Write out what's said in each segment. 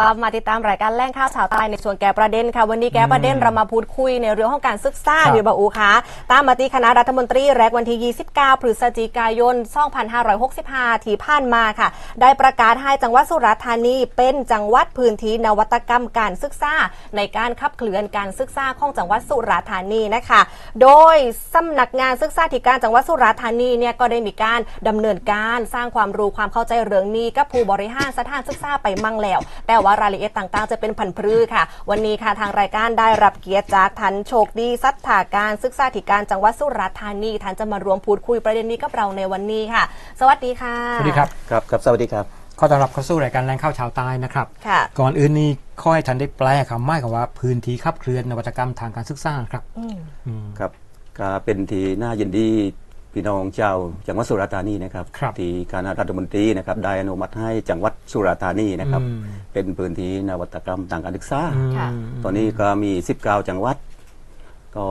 กลับมาติดตามรายการแล่งข่าวชาวใต้ในส่วนแก่ประเด็นค่ะ วันนี้แก่ประเด็นเรามาพูดคุยในเรื่องของการศึกษาครับอยู่บ่าอูคะตามมติคณะรัฐมนตรีแรกวันที่ 29 พฤศจิกายน 2565 ที่ผ่านมาค่ะ ได้ประกาศให้จังหวัดสุราษฎร์ธานีเป็นจังหวัดพื้นที่นวัตกรรมการศึกษาในการขับเคลื่อนการศึกษาของจังหวัดสุราษฎร์ธานีนะคะ โดยสำนักงานศึกษาธิการจังหวัดสุราษฎร์ธานีเนี่ยก็ได้มีการดำเนินการสร้างความรู้ความเข้าใจเรื่องนี้กับผู้บริหารสถานศึกษาไปมั่งแล้วแต่ว่ารายละเอียดต่างๆ จะเป็นพันพรือค่ะ วันนี้ค่ะทางรายการได้รับเกียรติจากทันโชคดีสัทธาการศึกษาธิการจังหวัดสุราษฎร์ธานีท่านจะมารวมพูดคุยประเด็นนี้กับเราในวันนี้ค่ะ สวัสดีค่ะ สวัสดีครับ ครับครับสวัสดีครับขอต้อนรับเข้าสู่รายการแรงข้าวชาวใต้นะครับ ค่ะ ก่อนอื่นนี้ข้อให้ทันได้แปลคำหมายคำว่าพื้นที่ขับเคลื่อนนวัตกรรมทางการศึกษาครับอืม อืม ครับก็เป็นที่น่ายินดี พี่น้องเจ้าจังหวัดสุราษฎร์ธานีนะครับครับที่คณะรัฐมนตรีนะครับได้อนุมัติให้จังหวัดสุราษฎร์ธานีนะครับอืม เป็นพื้นที่นวัตกรรมทางการศึกษาอืมค่ะ ตอนนี้ก็มี 19 จังหวัด ก็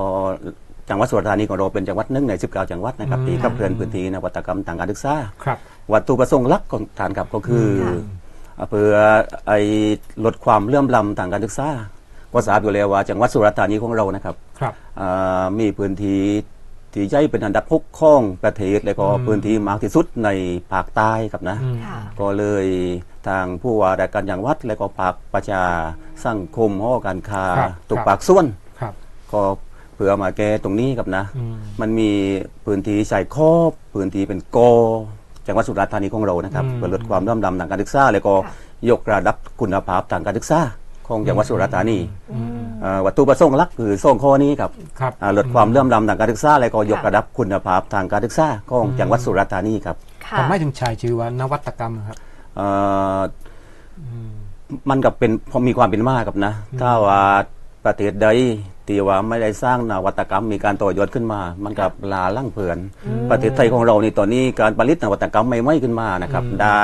จังหวัดสุราษฎร์ธานีของเราเป็นจังหวัดหนึ่งใน 19 จังหวัดนะครับอืมที่ขับเคลื่อนพื้นที่นวัตกรรมทางการศึกษา ครับ วัตถุประสงค์หลักของฐานครับก็คืออค่ะเพื่อไอ้ลดความเลื่อมล้ำทางการศึกษาก็ทราบอยู่แล้วว่าจังหวัดสุราษฎร์ธานีของเรานะครับครับ อ่ามีพื้นที่ ที่ใหญ่เป็นอันดับหกของประเทศแล้วก็อืมพื้นที่มากที่สุดในภาคใต้ครับนะอืมค่ะ ก็เลยทางผู้ว่าราชการจังหวัด และก็ภาคประชาสังคมหอการค้าครับตุกครับ ปากส่วน ครับ ก็เพื่อมาแก้ตรงนี้ครับนะ อืม มันมีพื้นที่ใส่ครอบพื้นที่เป็นกอจังหวัดสุราษฎร์ธานีของเรานะครับอืม เพื่อลดความร่ำดำทางการศึกษาแล้วก็ค่ะ ยกระดับคุณภาพทางการศึกษาของจังหวัดสุราษฎร์ธานี อืมอ่า วัตถุประสงค์หลักคือสองข้อนี้ครับครับ อ่าลดความเลื่อมล้ำทางการศึกษาและก็ยกค่ะระดับคุณภาพทางการศึกษาของจังหวัดสุราษฎร์ธานีครับค่ะทำไมถึงใช้ชื่อว่านวัตกรรมครับเอ่ออืมมันกับเป็นพอมีความเป็นมากครับนะ ถ้าว่าประเทศใดที่ว่าไม่ได้สร้างนวัตกรรมมีการต่อยอดขึ้นมา มันกับลาล่างเผือน ประเทศไทยของเรานี่ตอนนี้การผลิตนวัตกรรมใหม่ๆขึ้นมานะครับอืมได้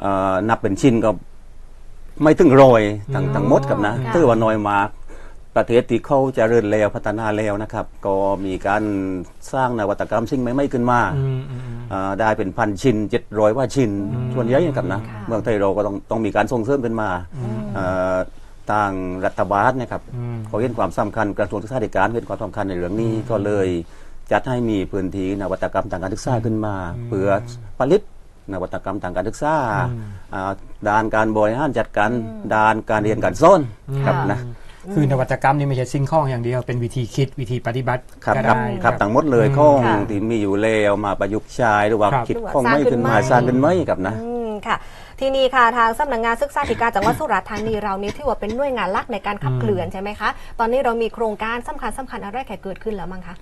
เอ่อนับเป็นชิ้นก็ ไม่ถึงร้อยทั้งอืมทั้งหมดครับนะค่ะถือว่าน้อยมาก ประเทศที่เขาเจริญแล้วพัฒนาแล้วนะครับ ก็มีการสร้างนวัตกรรมสิ่งใหม่ๆขึ้นมาอืมอืมอืมอ่าได้เป็นพันชิ้นเจ็ดร้อยว่าชิ้นอืมส่วนใหญ่นะครับนะค่ะเมืองไทยเราก็ต้องต้องมีการส่งเสริมขึ้นมาอืมอ่าทางรัฐบาลนะครับอืมเขาเห็นความสำคัญกระทรวงศึกษาธิการเห็นความสำคัญในเรื่องนี้ก็เลยจัดให้มีพื้นที่นวัตกรรมทางการศึกษาขึ้นมาอืมเพื่อผลิต นวัตกรรมทางการศึกษาอืมอ่าด้านการบริหารจัดการอืมด้านการเรียนการสอนครับนะ คือนวัตกรรมนี่ไม่ใช่สิ่งของอย่างเดียวเป็นวิธีคิดวิธีปฏิบัติครับก็ครับได้ครับทั้งหมดเลยอืมข้องค่ะที่มีอยู่แล้วมาประยุกต์ใช้หรือว่าครับ คิดหรือว่าข้องสร้างไม่ขึ้นมาขึ้นมาสร้างขึ้นไหมครับนะ อืมค่ะ ทีนี้ค่ะทางสำนักงานศึกษาธิการจังหวัดสุราษฎร์ธานีเรานี้ถือว่าเป็นหน่วยงานหลักในการขับเคลื่อนใช่ไหมคะ ตอนนี้เรามีโครงการสำคัญสำคัญอะไรแข่เกิดขึ้นแล้วมั้งคะ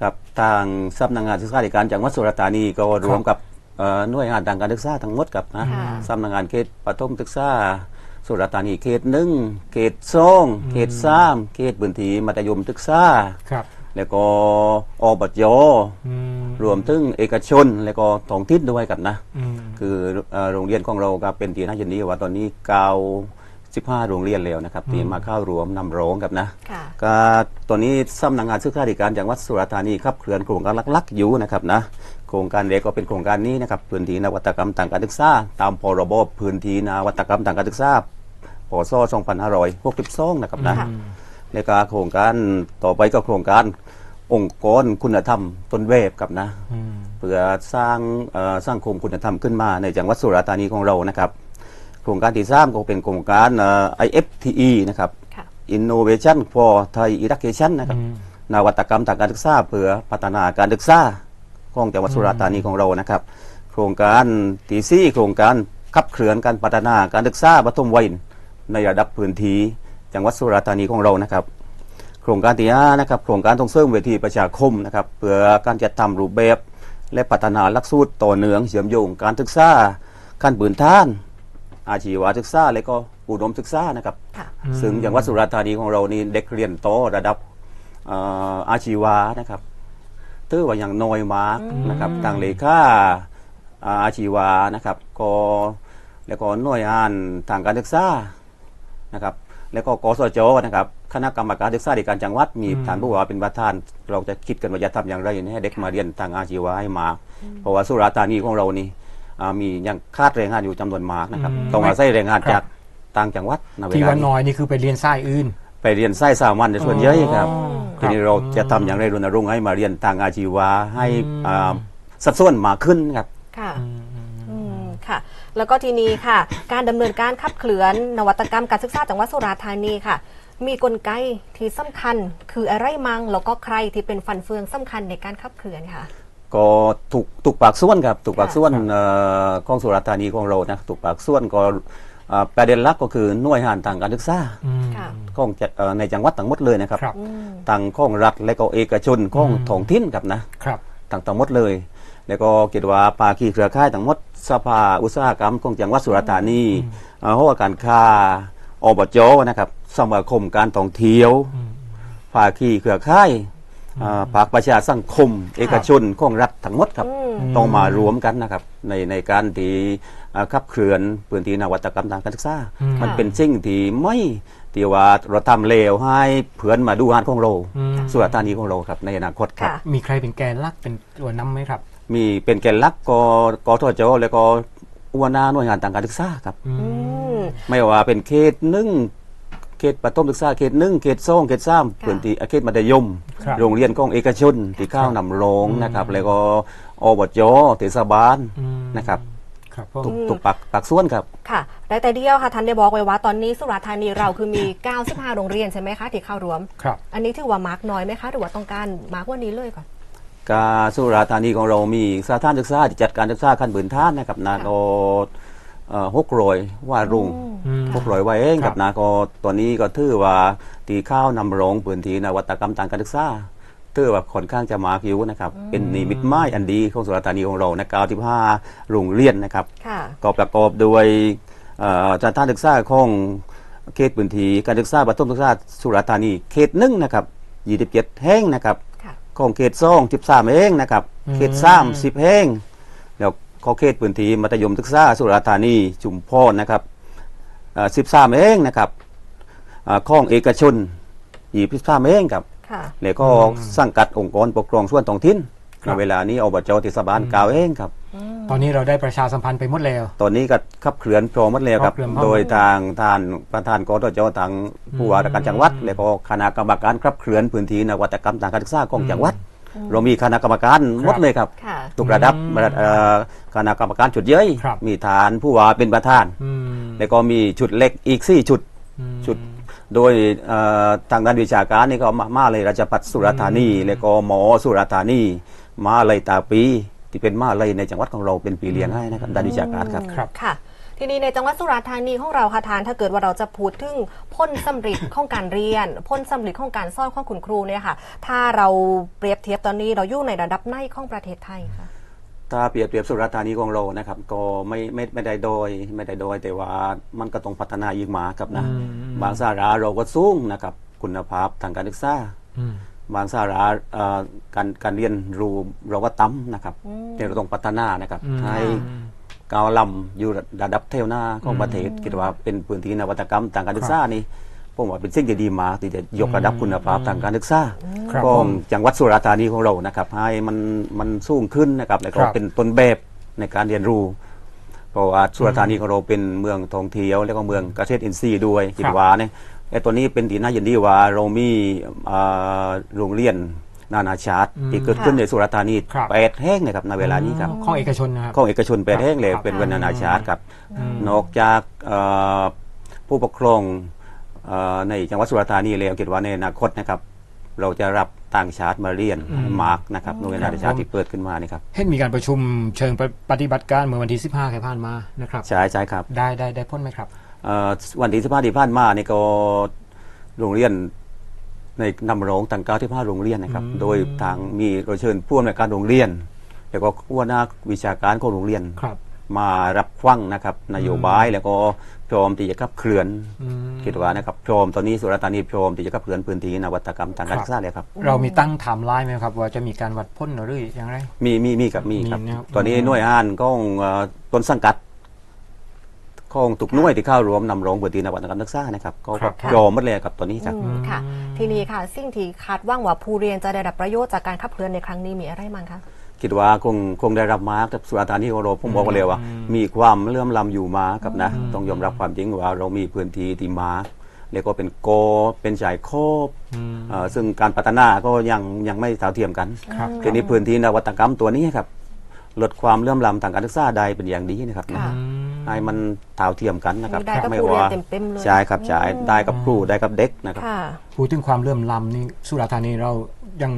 ครับทางสำนักงานศึกษาธิการจังหวัดสุราษฎร์ธานีก็รวมกับเอ่อ หน่วยงานทางการศึกษาทั้งหมดกับนะค่ะสำนักงานเขตปฐมศึกษาสุราษฎร์ธานีเขตหนึ่งเขตสองอืมเขตสามเขตพื้นที่มัธยมศึกษาครับแล้วก็อบจอืมรวมถึงเอกชน แล้วก็ท้องถิ่นด้วยกับนะอืมคือเอ่อโรงเรียนของเราก็เป็นที่น่ายินดีว่าตอนนี้เกา 15 โรงเรียนแล้วนะครับที่มาเข้ารวมนำโรงกับนะค่ะก็ตอนนี้สำนักงานศึกษาธิการจังหวัดสุราษฎร์ธานีครับเคลื่อนโครงการลักๆอยู่นะครับนะโครงการเล็กก็เป็นโครงการนี้นะครับพื้นที่นวัตกรรมทางการศึกษาตามพรบพื้นที่นวัตกรรมทางการศึกษาพศ2562นะครับนะค่ะในการโครงการต่อไปก็โครงการองค์กรคุณธรรมต้นแบบกับนะอืมเพื่อสร้างเอ่อสร้างโครงคุณธรรมขึ้นมาในจังหวัดสุราษฎร์ธานีของเรานะครับ โครงการที่สามก็เป็นโครงการเอ่อ IFTE นะครับ ค่ะ Innovation for Thai Education นะครับอืมนวัตกรรมทางการศึกษาเพื่อพัฒนาการศึกษาของจังหวัดสุราษฎร์ธานีของเรานะครับ โครงการที่สี่โครงการขับเคลื่อนการพัฒนาการศึกษาปฐมวัยในระดับพื้นที่จังหวัดสุราษฎร์ธานีของเรานะครับ โครงการที่ห้านะครับโครงการส่งเสริมเวทีประชาคมนะครับเพื่อการจัดทำรูปแบบ และพัฒนาหลักสูตรต่อเนื่องเชื่อมโยงการศึกษาขั้นพื้นฐาน อาชีวศึกษาและก็อุดมศึกษานะครับค่ะอืมซึ่งอย่างวัดสุราษฎร์ธานีของเรานี่เด็กเรียนโตระดับเอ่ออาชีวะนะครับถือว่าอย่างน้อยมากนะครับทางเลขาอ่าอาชีวะนะครับก็แล้วก็หน่วยงานทางการศึกษานะครับแล้วก็กสจนะครับคณะกรรมการศึกษาธิการจังหวัดมีอืมท่านผู้ว่าเป็นประธาน เราจะคิดกันว่าจะทำอย่างไรให้เด็กมาเรียนทางอาชีวะให้มากเพราะว่าสุราษฎร์ธานีของเรานี่ อ่ามียังคาดแรงงานอยู่จำนวนมากนะครับอืมต้องอาศัยแรงงานจากต่างจังหวัดณเวที่ลาว่านี้น้อยนี่คือไปเรียนไส้อื่น ไปเรียนไส้สามัญในส่วนใหญ่ครับอ๋อทีนี้เราจะทำอย่างไรรณรงค์ให้มาเรียนทางอาชีวะให้อืมอ่าสัดส่วนมากขึ้นครับค่ะอืมอืมอืมค่ะ แล้วก็ทีนี้ค่ะ การดำเนินการขับเคลื่อนนวัตกรรมการศึกษาจังหวัดสุราษฎร์ธานีค่ะ มีกลไกที่สำคัญคืออะไรมังแล้วก็ใครที่เป็นฟันเฟืองสำคัญในการขับเคลื่อนค่ะ ก็ถูกถูกปากส่วนครับถูกปากค่ะส่วนเอ่อของสุราษฎร์ธานีของเรานะถูกปากส่วนก็อ่าประเด็นหลักก็คือหน่วยงานทางการศึกษาอืมค่ะของจะเอ่อในจังหวัดทั้งหมดเลยนะครับครับอืมต่างของรัฐและก็เอกชนของอืมท้องถิ่นครับนะครับต่างทั้งหมดเลย แล้วก็คิดว่าภาคีเครือข่ายทั้งหมดสภาอุตสาหกรรมของจังหวัดสุราษฎร์ธานีเอ่อหัวการค้าอบจนะครับสมาคมการท่องเที่ยวอืมภาคีเครือข่าย อ่าภาคประชาสังคม เอกชนของรัฐทั้งหมดครับอืมต้องมารวมกันนะครับ ในในการที่อ่าขับเคลื่อนพื้นที่นวัตกรรมทางการศึกษา อืม มันเป็นสิ่งที่ไม่ที่ว่าเราทำเลวให้เพื่อนมาดูงานของเราอืมสุราษฎร์ธานีของเราครับในอนาคตครับ ค่ะ มีใครเป็นแกนหลักเป็นตัวนำไหมครับมีเป็นแกนหลักกกทจแล้วก็อวนาหน่วยงานทางการศึกษาครับ อือืมมไม่ว่าเป็นเขตหนึ่ง เขตประถมศึกษาเขตหนึ่งเขตสองเขตสามค่ะพื้นที่เขตมัธยม ครับโรงเรียนของเอกชนที่เข้านำโรงนะครับ แล้วก็อบจเทศบาลอืม นะครับครับผมทุกทุกปักปักส่วนครับ ค่ะได้แต่เดียวค่ะท่านได้บอกไว้ว่าตอนนี้สุราษฎร์ธานีเราคือมี 95 โรงเรียนใช่ไหมคะที่เข้ารวม ครับ อันนี้ถือว่ามาร์กน้อยไหมคะ หรือว่าต้องการมาร์กกว่านี้เลยก่อน กาสุราษฎร์ธานีของเรามีสถานศึกษาที่จัดการศึกษาขั้นพื้นฐานนะครับนาโกหกรอยว่ารุ่งอืม หกรอยว่าเองครักับบนาโกตัวนี้ก็ถือว่าตีข้าวนำโรงพื้นที่นวัตกรรมทางการศึกษาถือว่าค่อนข้างจะมาคิวนะครับ เป็นนิมิตหมายอันดีของสุราษฎร์ธานีของเราในกาวที่ห้าโรงเรียนนะครับ ค่ะ ก็ประกอบด้วยเอ่อสถานศึกษาของเขตพื้นที่การศึกษาประถมศึกษาสุราษฎร์ธานี เขตหนึ่งนะครับ27แห่งนะครับ ค่ะ ของเขตสอง13แห่งนะครับอืมเขตสาม10แห่ง แล้วก็เขตพื้นที่มัธยมศึกษาสุราษฎร์ธานีชุมพรนะครับเอ่อ13แห่งนะครับเอ่อของเอกชน23แห่งครับค่ะแล้วก็อืมสังกัดองค์กรปกครองส่วนท้องถิ่นครับในเวลานี้อบจเทศบาลเก้าแห่งครับ ตอนนี้เราได้ประชาสัมพันธ์ไปหมดแล้ว ตอนนี้ก็ขับเคลื่อนพร้อมหมดแล้วครับขับเคลื่อนพร้อมโดยทางท่านประธานกตจทางผู้ว่าราชการจังหวัด แล้วก็คณะกรรมการขับเคลื่อนพื้นที่นวัตกรรมทางการศึกษาของจังหวัด เรามีคณะกรรมการหมดเลยครับ ค่ะ ทุกระดับอืมเอ่อคณะกรรมการชุดเย้ยครับ มีฐานผู้ว่าเป็นประธาน อืมแล้วก็มีชุดเล็กอีกสี่ชุด อืม ชุดโดยเอ่อทางด้านวิชาการนี่ก็มามาเลยราชพัฒสุราษฎร์ธานี แล้วก็หมอสุราษฎร์ธานี มาเลยตาปี ที่เป็นมาเลยในจังหวัดของเราเป็นปีเลี้ยงให้นะครับด้านวิชาการครับ ครับ ค่ะ ทีนี้ในจังหวัดสุราษฎร์ธานีของเราค่ะทานถ้าเกิดว่าเราจะพูดถึงพ้นสำริดของการเรียนพ้นสำริดของการสอนของคุณครูเนี่ยค่ะ ถ้าเราเปรียบเทียบตอนนี้เราอยู่ในระดับไหนของประเทศไทยค่ะถ้าเปรียบเทียบสุราษฎร์ธานีของเรานะครับ ก็ไม่ไม่ไม่ได้โดยไม่ได้โดยแต่ว่ามันก็ต้องพัฒนาอีกมาครับนะอืมบางสาขาเราก็สูงนะครับคุณภาพทางการศึกษาอืมบางสาขาเอ่อการการเรียนรู้เราก็ต่ำนะครับอืมแต่เราต้องพัฒนานะครับอืมให้ ก้าวล้ำอยู่ระดับเท่าหน้าของประเทศคิดว่าเป็นพื้นที่นวัตกรรมทางการศึกษานี่ผมว่าเป็นสิ่งที่ดีมากที่จะยกระดับคุณภาพทางการศึกษาครับขอผงมจังหวัดสุราษฎร์ธานีของเรานะครับ ให้มันมันสูงขึ้นนะครับแล้วก็ครับเป็นต้นแบบในการเรียนรู้เพราะว่าสุราษฎร์ธานีของเราเป็นเมืองท่องเที่ยวแล้วก็เมืองเกษตรอินทรีย์ด้วยคิดว่าเนี่ยไอ้ตัวนี้เป็นที่น่ายินดีว่าเรามีอ่าโรงเรียน นานาชาติอืมที่เกิดขึ้นในสุราษฎร์ธานีครับแปดแห่งนะครับในเวลานี้ครับของเอกชนนะครับของเอกชนแปดแห่งเลยครับเป็นวันนานาชาติครับอืมนอกจากเอ่อผู้ปกครองเอ่อในจังหวัดสุราษฎร์ธานีแล้วคิดว่าในอนาคตนะครับเราจะรับต่างชาติมาเรียนอืมมาร์กนะครับโรงเรียนนานาชาติที่เปิดขึ้นมานี่ครับเห็นมีการประชุมเชิงปฏิบัติการเมื่อวันที่ 15ที่ผ่านมานะครับใช่ใช่ครับ ได้ได้ได้พ้นไหมครับเอ่อวันที่สิบห้าที่ผ่านมานี่ก็โรงเรียน ในนำโรงต่างเก้าที่ห้าโรงเรียนนะครับอืมโดยทางมีเราเชิญผู้อำนวยการโรงเรียน แล้วก็หัวหน้าวิชาการของโรงเรียนครับ มารับฟังนะครับนโยบายแล้วก็พร้อมที่จะขับเคลื่อนอืมคิดว่านะครับพร้อมตอนนี้สุราษฎร์ธานีพร้อมที่จะขับเคลื่อนพื้นที่นวัตกรรมทางการครับศึกษาเลยครับเรามีตั้งไทม์ไลน์ไหมครับ ว่าจะมีการวัดพ้นหรืออย่างไร มีมีมีครับมีครับมีนะครับตอนนี้หน่วยงานของเอ่อต้นสังกัด ของทุกหน่วยที่เข้ารวมนำโรงพื้นที่นวัตกรรมศึกษานะครับก็ครับพร้อมหมดเลยครับตอนนี้ครับ อืมค่ะ ทีนี้ค่ะ สิ่งที่คาดหว่างว่าผู้เรียนจะได้รับประโยชน์จากการขับเคลื่อนในครั้งนี้มีอะไรบ้างคะ คิดว่าคงคงได้รับมาร์กจากสุราษฎร์ธานีของเราผมบอกกันเลยว่า มีความเลื่อมล้ำอยู่มากับนะ ต้องยอมรับความจริงว่าเรามีพื้นที่ที่มาร์กแล้วก็เป็นโกเป็นชายโคบอืมเอ่อซึ่งการพัฒนาก็ยังยังไม่เท่าเทียมกันครับ ทีนี้พื้นที่นวัตกรรมตัวนี้ครับลดความเลื่อมล้ำทางการศึกษาได้เป็นอย่างดีนะครับนะค่ะ ให้มันเท่าเทียมกันนะครับได้กับไม่ผู้เรียนว่าเต็มๆเลยใช่ครับใช่ได้กับครูได้กับเด็กนะครับค่ะ พูดถึงความเลื่อมล้ำนี่สุราษฎร์ธานีเรายัง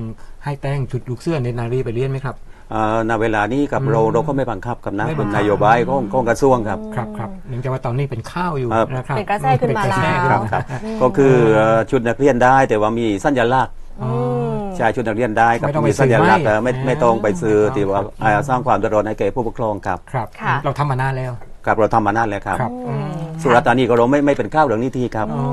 ให้แต่งชุดลูกเสื้อเนตรนารีไปเรียนไหมครับ เอ่อณเวลานี้กับเราเราก็ไม่บังคับครับนะไม่บัเป็งนคับนโยบายของของกระทรวงครับ ครับครับเนื่องจากว่าตอนนี้เป็นข้าวอยู่ครับ นะครับเป็นกระแสขึ้นมาเป็กระแสแล้วขึ้นครับมาครับ ก็คือเอ่อชุดนักเรียนได้แต่ว่ามีสัญลักษณ์อืมใช่ชุดนักเรียนได้ครับไม่ต้องไปมีสัญลักษณ์ซื้อเอ่อไม่ให้ไม่ต้องไปซื้ออ๋อที่ว่าอ่าสร้างความเดือดร้อนให้แก่ผู้ปกครองครับ ครับ ค่ะ เราทำมานานแล้ว ครับเราทำมานานแล้วครับ ครับ อืมสุราษฎร์ธานีก็เราไม่ไม่เป็นข้าวเรื่องนี้ทีครับอ๋อ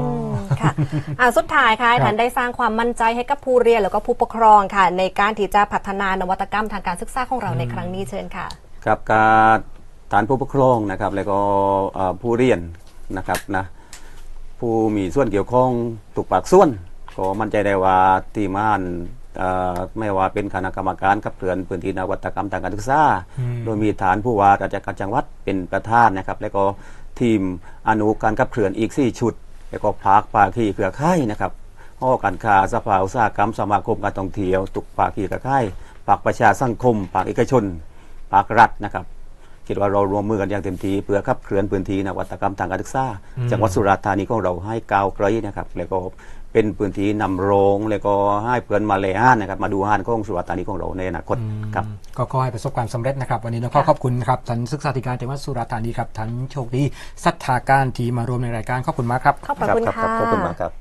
ค่ะอ่าสุดท้ายค่ะให้ครับท่านได้สร้างความมั่นใจให้กับผู้เรียนแล้วก็ผู้ปกครองค่ะ ในการที่จะพัฒนานวัตกรรมทางการศึกษาของเราในครั้งนี้เชิญค่ะ ครับการฐานผู้ปกครองนะครับ แล้วก็เอ่อผู้เรียนนะครับนะผู้มีส่วนเกี่ยวข้องถูกปากส่วน ก็มั่นใจได้ว่าทีมงานเอ่อ ไม่ว่าเป็นคณะกรรมการขับเคลื่อนพื้นที่นวัตกรรมทางการศึกษาอืมโดยมีฐานผู้ว่าราชการจังหวัดเป็นประธานนะครับ แล้วก็ทีมอนุการขับเคลื่อนอีก 4 ชุด แล้วก็ภาคภาคีเครือข่ายนะครับหอการค้าสภาอุตสาหกรรมสมาคมการท่องเที่ยวตุกภาคีเครือข่ายภาคประชาสังคมภาคเอกชนภาครัฐนะครับ คิดว่าเรารวมมือกันอย่างเต็มที่เพื่อขับเคลื่อนพื้นที่นวัตกรรมทางการศึกษาอืมจังหวัดสุราษฎร์ธานีของเราให้ก้าวไกลนะครับแล้วก็เป็นพื้นที่นำโรงแล้วก็ให้เพื่อนมาเลห้านนะครับมาดูห้านของสุราษฎร์ธานีของเราในอนาคตครับก็ขอให้ประสบความสำเร็จนะครับ วันนี้ต้องขอขอบคุณครับท่านศึกษาธิการจังหวัดสุราษฎร์ธานีครับท่านโชคดีศรัทธาการที่มารวมในรายการขอบคุณมากครับขอบพระคุณรัค่ะขอบคุณมากครับ